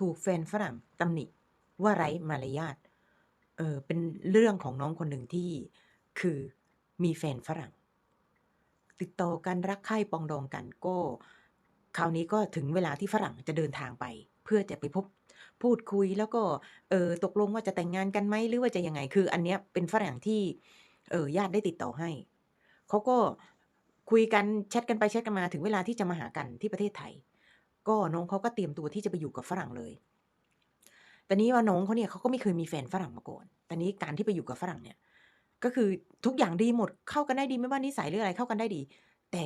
ถูกแฟนฝรั่งตำหนิว่าไร้มารยาทเออเป็นเรื่องของน้องคนหนึ่งที่คือมีแฟนฝรั่ง ติดต่อกันรักใคร่ปรองดองกันก็คราวนี้ก็ถึงเวลาที่ฝรั่งจะเดินทางไป เพื่อจะไปพบพูดคุยแล้วก็เอ่อตกลงว่าจะแต่งงานกันไหมหรือว่าจะยังไงคือ อันเนี้ยเป็นฝรั่งที่เอ่อญาติได้ติดต่อให้เขาก็คุยกันแชตกันไปแชตกันมาถึงเวลาที่จะมาหากันที่ประเทศไทย ก็น้องเขาก็เตรียมตัวที่จะไปอยู่กับฝรั่งเลย แต่นี้ว่าน้องเขาเนี่ยเขาก็ไม่เคยมีแฟนฝรั่งมาก่อนแต่นี้การที่ไปอยู่กับฝรั่งเนี่ย ก็คือทุกอย่างดีหมดเข้ากันได้ดีไม่ว่านิสัยหรืออะไรเข้ากันได้ดี แต่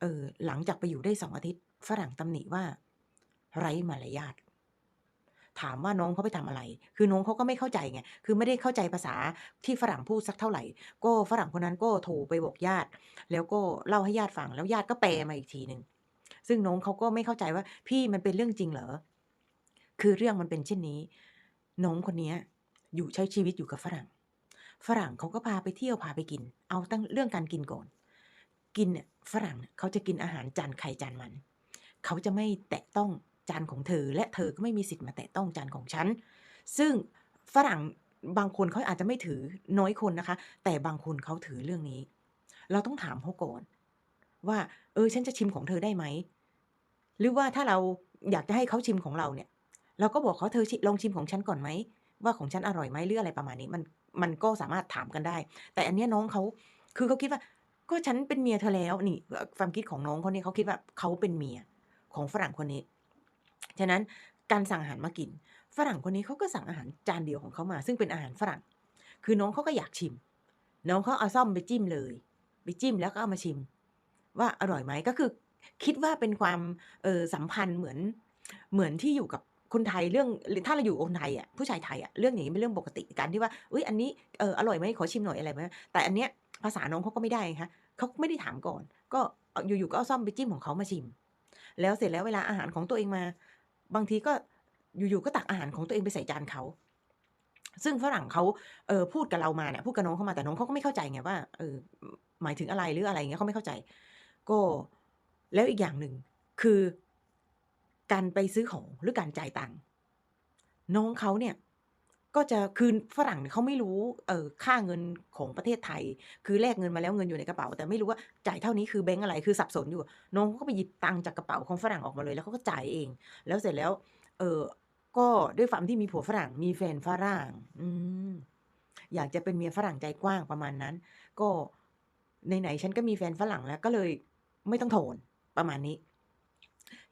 เออหลังจากไปอยู่ได้2องอาทิตย์ ฝรั่งตำหนิว่า ไร้มารยาทถามว่าน้องเขาไปทำอะไร คือน้องเขาก็ไม่เข้าใจไง คือไม่ได้เข้าใจภาษาที่ฝรั่งพูดสักเท่าไหร่ ก็ฝรั่งคนนั้นก็โทรไปบอกญาติ แล้วก็เล่าให้ญาติฟัง แล้วญาติก็แปลมาอีกทีหนึ่ง ซึ่งน้องเขาก็ไม่เข้าใจว่าพี่มันเป็นเรื่องจริงเหรอ คือเรื่องมันเป็นเช่นนี้น้องคนนี้อยู่ใช้ชีวิตอยู่กับฝรั่ง ฝรั่งเขาก็พาไปเที่ยวพาไปกิน เอาตั้งเรื่องการกินก่อน กินเนี่ยฝรั่งเขาจะกินอาหารจานใครจานมัน เขาจะไม่แตะต้องจานของเธอ และเธอก็ไม่มีสิทธิ์มาแตะต้องจานของฉัน ซึ่งฝรั่งบางคนเขาอาจจะไม่ถือน้อยคนนะคะ แต่บางคนเขาถือเรื่องนี้ เราต้องถามเขาก่อน ว่า เออ ฉันจะชิมของเธอได้ไหม หรือว่าถ้าเราอยากจะให้เขาชิมของเราเนี่ย เราก็บอกเขาเธอลองชิมของฉันก่อนไหม ว่าของฉันอร่อยไหมหรืออะไรประมาณนี้มันมันก็สามารถถามกันได้ แต่อันเนี้ยน้องเขาคือเขาคิดว่า ก็ฉันเป็นเมียเธอแล้วนี่ความคิดของน้องเขาเนี่ยเขาคิดว่าเขาเป็นเมียของฝรั่งคนนี้ฉะนั้นการสั่งอาหารมากิน ฝรั่งคนนี้เขาก็สั่งอาหารจานเดียวของเขามา ซึ่งเป็นอาหารฝรั่ง คือน้องเขาก็อยากชิม น้องเขาเอาส้อมไปจิ้มเลย ไปจิ้มแล้วก็เอามาชิม ว่าอร่อยไหมก็คือ คิดว่าเป็นความเออสัมพันธ์เหมือนเหมือนที่อยู่กับคนไทยเรื่องถ้าเราอยู่คนไทยอะผู้ชายไทยอะเรื่องอย่างงี้เป็นเรื่องปกติการที่ว่าอุ๊ยอันนี้เอออร่อยไหมขอชิมหน่อยอะไรไหมแต่อันเนี้ยภาษาน้องเขาก็ไม่ได้ไงคะเขาไม่ได้ถามก่อน ก็อยู่ๆก็เอาส้อมไปจิ้มของเขามาชิม แล้วเสร็จแล้วเวลาอาหารของตัวเองมา บางทีก็อยู่ๆก็ตักอาหารของตัวเองไปใส่จานเขาซึ่งฝรั่งเขาเออพูดกับเรามาเนี่ยพูดกับน้องเขามาแต่น้องเขาก็ไม่เข้าใจไงว่าเออหมายถึงอะไรหรืออะไรเงี้ยเขาไม่เข้าใจ ก็ แล้วอีกอย่างหนึ่งคือการไปซื้อของหรือการจ่ายตังค์น้องเขาเนี่ยก็จะคือฝรั่งเขาไม่รู้เออค่าเงินของประเทศไทย คือแลกเงินมาแล้วเงินอยู่ในกระเป๋า แต่ไม่รู้ว่าจ่ายเท่านี้คือแบงก์อะไรคือสับสนอยู่ น้องเขาก็ไปหยิบตังค์จากกระเป๋าของฝรั่งออกมาเลย แล้วเขาก็จ่ายเอง แล้วเสร็จแล้วเออก็ด้วยความที่มีผัวฝรั่งมีแฟนฝรั่ง อืมอยากจะเป็นเมียฝรั่งใจกว้างประมาณนั้น ก็ไหนๆฉันก็มีแฟนฝรั่งแล้วก็เลยไม่ต้องโทน ประมาณนี้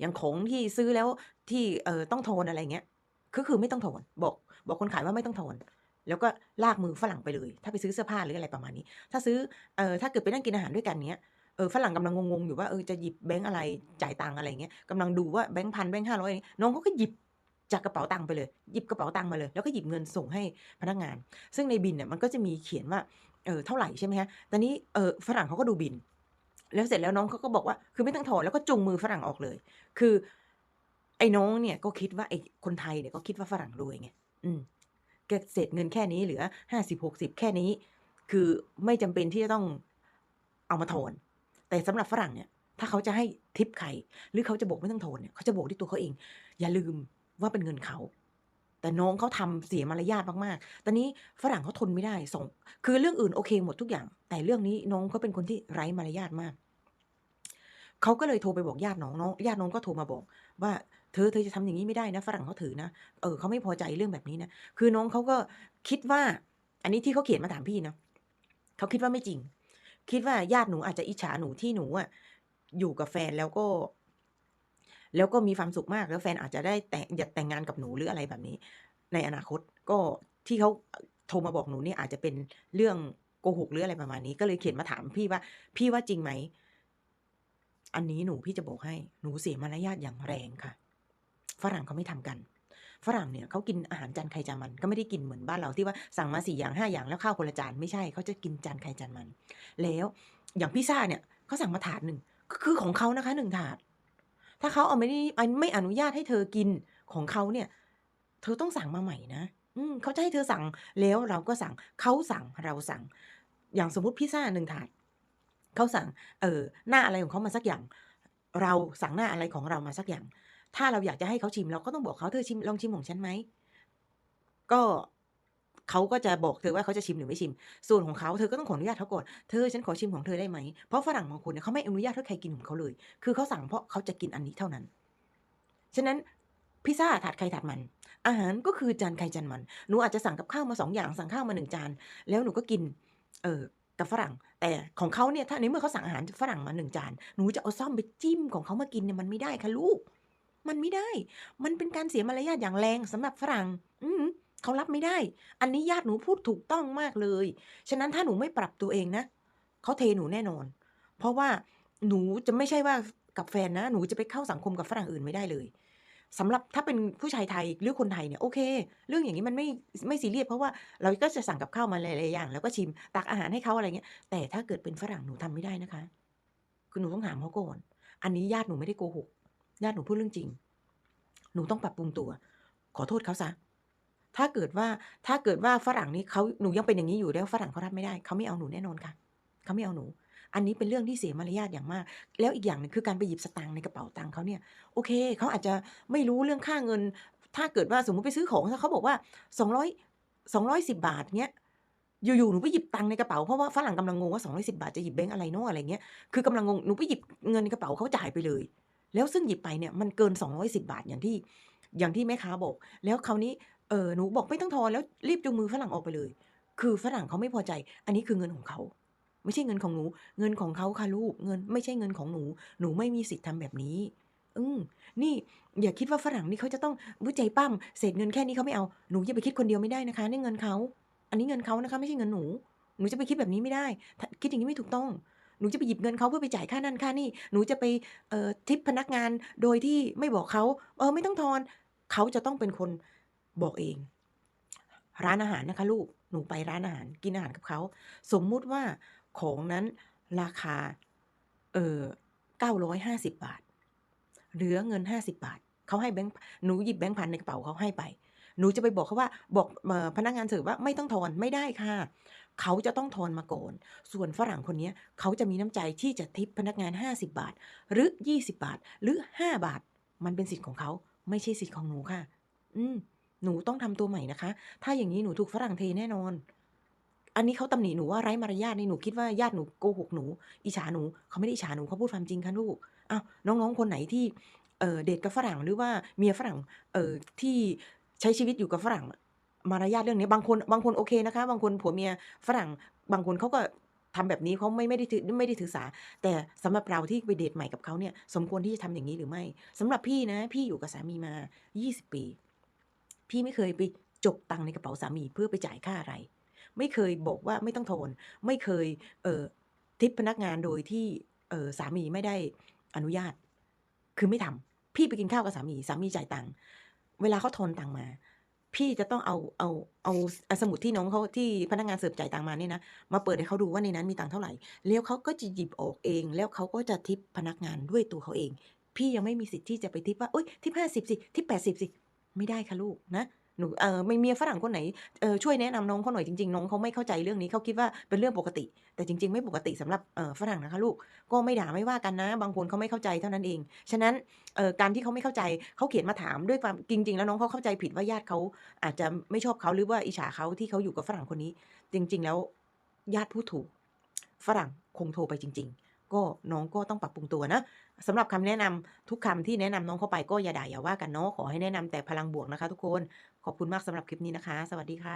อย่างของที่ซื้อแล้วที่เออต้องโทนอะไรเงี้ยก็คือไม่ต้องโทนบอก บอกคนขายว่าไม่ต้องโทนแล้วก็ลากมือฝรั่งไปเลย ถ้าไปซื้อเสื้อผ้าหรืออะไรประมาณนี้ ถ้าซื้อเอ่อถ้าเกิดไปนั่งกินอาหารด้วยกันเงี้ยเออฝรั่งกำลังงงๆอยู่ว่าเออจะหยิบแบงก์อะไรจ่ายตังค์อะไรเงี้ยกำลังดูว่าแบงก์พันแบงก์500น้องเขาก็หยิบจากกระเป๋าตังค์ไปเลยหยิบกระเป๋าตังค์มาเลย แล้วก็หยิบเงินส่งให้พนักงาน ซึ่งในบิลเนี่ยมันก็จะมีเขียนว่าเอ่อเท่าไรใช่ไหมคะแต่นี้เอ่อฝรั่งเขาก็ดูบิล แล้วเสร็จแล้วน้องเขาก็บอกว่าคือไม่ต้องโทนแล้วก็จูงมือฝรั่งออกเลย คือ ไอ้น้องเนี่ยก็คิดว่าไอ้คนไทยเนี่ยก็คิดว่าฝรั่งรวยไงอืมแกเศษเงินแค่นี้เหลือ50-60แค่นี้ คือไม่จำเป็นที่จะต้องเอามาโทนแต่สำหรับฝรั่งเนี่ยถ้าเขาจะให้ทิปใครหรือเขาจะบอกไม่ต้องโทนเนี่ยเขาจะบอกด้วยตัวเขาเอง อย่าลืมว่าเป็นเงินเขา แต่น้องเขาทำเสียมารยาทมากๆ ตอนนี้ฝรั่งเขาทนไม่ได้ส่ง คือเรื่องอื่นโอเคหมดทุกอย่าง แต่เรื่องนี้น้องเขาเป็นคนที่ไร้มารยาทมาก เขาก็เลยโทรไปบอกญาติน้องน้องญาติน้องก็โทรมาบอก ว่าเธอเธอจะทำอย่างงี้ไม่ได้นะ ฝรั่งเขาถือนะ เออเขาไม่พอใจเรื่องแบบนี้นะ คือน้องเขาก็คิดว่า อันนี้ที่เขาเขียนมาถามพี่นะเขาคิดว่าไม่จริง คิดว่าญาติหนูอาจจะอิจฉาหนูที่หนูอะอยู่กับแฟนแล้วก็ แล้วก็มีความสุขมากแล้วแฟนอาจจะได้แต่งอยากแต่งงานกับหนูหรืออะไรแบบนี้ ในอนาคตก็ที่เขาโทรมาบอกหนูเนี่ยอาจจะเป็นเรื่องโกหกหรืออะไรประมาณนี้ ก็เลยเขียนมาถามพี่ว่า พี่ว่าจริงไหมอันนี้หนูพี่จะบอกให้หนูเสียมารยาทอย่างแรงค่ะ ฝรั่งเขาไม่ทำกัน ฝรั่งเนี่ยเขากินอาหารจานใครจานมันก็ไม่ได้กินเหมือนบ้านเราที่ว่าสั่งมา4อย่าง5อย่างแล้วข้าวคนละจานไม่ใช่เขาจะกินจานใครจานมัน แล้วอย่างพิซซาเนี่ยเขาสั่งมาถาดหนึ่งก็คือของเขานะคะ1ถาด ถ้าเขาเอาไม่ได้ไม่อนุญาตให้เธอกินของเขาเนี่ย เธอต้องสั่งมาใหม่นะอืมเขาจะให้เธอสั่งแล้วเราก็สั่งเขาสั่งเราสั่ง อย่างสมมติพิซซ่า1ถาดเขาสั่ง เออหน้าอะไรของเขามาสักอย่าง เราสั่งหน้าอะไรของเรามาสักอย่าง ถ้าเราอยากจะให้เขาชิม เราก็ต้องบอกเขาเธอชิมลองชิมของฉันไหมก็ เขาก็จะบอกเธอว่าเขาจะชิมหรือไม่ชิม ส่วนของเขาเธอก็ต้องขออนุญาตเขาก่อนเธอฉันขอชิมของเธอได้ไหมเพราะฝรั่งบางคนเนี่ยเขาไม่อนุญาตให้ใครกินของเขาเลย คือเขาสั่งเพราะเขาจะกินอันนี้เท่านั้น ฉะนั้นพิซซ่าถาดใครถาดมัน อาหารก็คือจานใครจานมันหนูอาจจะสั่งกับข้าวมาสองอย่างสั่งข้าวมาหนึ่งจาน แล้วหนูก็กิน เออกับฝรั่ง แต่ของเขาเนี่ยถ้าในเมื่อเขาสั่งอาหารฝรั่งมาหนึ่งจานหนูจะเอาซ่อมไปจิ้มของเขามากินเนี่ยมันไม่ได้ค่ะลูก มันไม่ได้ มันเป็นการเสียมารยาทอย่างแรงสำหรับฝรั่ง อื เขารับไม่ได้ อันนี้ญาติหนูพูดถูกต้องมากเลย ฉะนั้นถ้าหนูไม่ปรับตัวเองนะเขาเทหนูแน่นอน เพราะว่าหนูจะไม่ใช่ว่ากับแฟนนะ หนูจะไปเข้าสังคมกับฝรั่งอื่นไม่ได้เลยสำหรับถ้าเป็นผู้ชายไทยหรือคนไทยเนี่ยโอเค เรื่องอย่างนี้มันไม่ไม่ซีเรียสเพราะว่าเราก็จะสั่งกับข้าวมาหลายๆอย่าง แล้วก็ชิมตักอาหารให้เขาอะไรเงี้ย แต่ถ้าเกิดเป็นฝรั่งหนูทำไม่ได้นะคะ คือหนูต้องถามเขาก่อน อันนี้ญาติหนูไม่ได้โกหก ญาติหนูพูดเรื่องจริง หนูต้องปรับปรุงตัว ขอโทษเขาซะ ถ้าเกิดว่าถ้าเกิดว่าฝรั่งนี่เขาหนูยังเป็นอย่างนี้อยู่แล้วฝรั่งเขารับไม่ได้เขาไม่เอาหนูแน่นอนค่ะเขาไม่เอาหนู อันนี้เป็นเรื่องที่เสียมารยาทอย่างมาก แล้วอีกอย่างหนึ่งคือการไปหยิบสตางค์ในกระเป๋าตังค์เขาเนี่ยโอเคเขาอาจจะไม่รู้เรื่องค่าเงิน ถ้าเกิดว่าสมมติไปซื้อของเขาบอกว่า200 210 บาทเงี้ยอยู่ๆ หนูไปหยิบตังค์ในกระเป๋า เพราะว่าฝรั่งกำลังงงว่า 210 บาทจะหยิบแบงก์อะไรเนาะอะไรเงี้ย คือกำลังงง หนูไปหยิบเงินในกระเป๋าเขาจ่ายไปเลย แล้วซึ่งหยิบไปเนี่ยมันเกิน 210 บาทอย่างที่อย่างที่แม่ค้าบอก แล้วคราวนี้ เออหนูบอกไม่ต้องทอนแล้วรีบจูงมือฝรั่งออกไปเลย คือฝรั่งเขาไม่พอใจ อันนี้คือเงินของเขาไม่ใช่เงินของหนู เงินของเขาค่ะลูกเงินไม่ใช่เงินของหนู หนูไม่มีสิทธิ์ทำแบบนี้ อืมนี่อย่าคิดว่าฝรั่งนี่เขาจะต้องอุ๊ยใจปั้มเศษเงินแค่นี้เขาไม่เอาหนูอย่าไปคิดคนเดียวไม่ได้นะคะนี่เงินเขาอันนี้เงินเขานะคะไม่ใช่เงินหนู หนูจะไปคิดแบบนี้ไม่ได้ คิดอย่างงี้ไม่ถูกต้องหนูจะไปหยิบเงินเขาเพื่อไปจ่ายค่านั่นค่านี่ หนูจะไปเอ่อทิปพนักงานโดยที่ไม่บอกเขาเออไม่ต้องทอน เขาจะต้องเป็นคน บอกเอง ร้านอาหารนะคะลูกหนูไปร้านอาหารกินอาหารกับเขาสมมุติว่าของนั้นราคาเอ่อ950บบาท เหลือเงิน50บาทเขาให้แบงค์หนูหยิบแบงค์พันในกระเป๋าเขาให้ไป หนูจะไปบอกเขาว่าบอกออพนักงานเสิร์ฟว่าไม่ต้องทอนไม่ได้ค่ะ เขาจะต้องทอนมาก่อน ส่วนฝรั่งคนนี้เขาจะมีน้ำใจที่จะทิปพนักงาน 50 บาท หรือ 20 บาท หรือ 5 บาท มันเป็นสิทธิ์ของเขา ไม่ใช่สิทธิ์ของหนูค่ะ อืม หนูต้องทำตัวใหม่นะคะ ถ้าอย่างงี้หนูถูกฝรั่งเทแน่นอน อันนี้เขาตำหนิหนูว่าไร้มารยาทนี่หนูคิดว่าญาติหนูโกหกหนู อิจฉาหนูเขาไม่ได้อิจฉาหนูเขาพูดความจริงค่ะลูกอ้าวน้องๆคนไหนที่เเดตกับฝรั่งหรือว่าเมียฝรั่งเอที่ใช้ชีวิตอยู่กับฝรั่งมารยาทเรื่องนี้บางคนบางคนโอเคนะคะ บางคนผัวเมียฝรั่ง บางคนเขาก็ทำแบบนี้เขาไม่ไม่ได้ถือไม่ได้ถือสา แต่สำหรับเราที่ไปเดตใหม่กับเขาเนี่ย สมควรที่จะทำอย่างงี้หรือไม่สำหรับพี่นะ พี่อยู่กับสามีมา 20 ปี พี่ไม่เคยไปจกตังในกระเป๋าสามีเพื่อไปจ่ายค่าอะไร ไม่เคยบอกว่าไม่ต้องทอนไม่เคยเอ่อทิปพนักงานโดยที่เอ่อสามีไม่ได้อนุญาต คือไม่ทำพี่ไปกินข้าวกับสามีสามีจ่ายตังเวลาเขาทอนตังมา พี่จะต้องเอาเอาเอาอ่าสมุดที่น้องเขาที่พนักงานเสิร์ฟจ่ายตังมาเนี่ยนะมาเปิดให้เขาดูว่าในนั้นมีตังเท่าไหร่ แล้วเขาก็จะหยิบออกเอง แล้วเขาก็จะทิปพนักงานด้วยตัวเขาเอง พี่ยังไม่มีสิทธิ์ที่จะไปทิปว่าอุ๊ยทิป50สิบสิทิป80สิ ไม่ได้ค่ะลูกนะหนูเอ่อมีเมียฝรั่งคนไหนเออช่วยแนะนำน้องเขาหน่อยจริงๆน้องเขาไม่เข้าใจเรื่องนี้เขาคิดว่าเป็นเรื่องปกติ แต่จริง ๆ ไม่ปกติสำหรับเออฝรั่งนะคะลูกก็ไม่ด่าไม่ว่ากันนะ บางคนเขาไม่เข้าใจเท่านั้นเอง ฉะนั้นเออการที่เขาไม่เข้าใจเขาเขียนมาถามด้วยความจริง ๆ แล้วน้องเขาเข้าใจผิดว่าญาติเขาอาจจะไม่ชอบเขาหรือว่าอิจฉาเขาที่เขาอยู่กับฝรั่งคนนี้ จริง ๆ แล้วญาติพูดถูกฝรั่งคงโทรไปจริง ๆ ก็น้องก็ต้องปรับปรุงตัวนะสำหรับคำแนะนำทุกคำที่แนะนำน้องเข้าไปก็อย่าด่าอย่าว่ากันเนาะขอให้แนะนำแต่พลังบวกนะคะ ทุกคนขอบคุณมากสำหรับคลิปนี้นะคะ สวัสดีค่ะ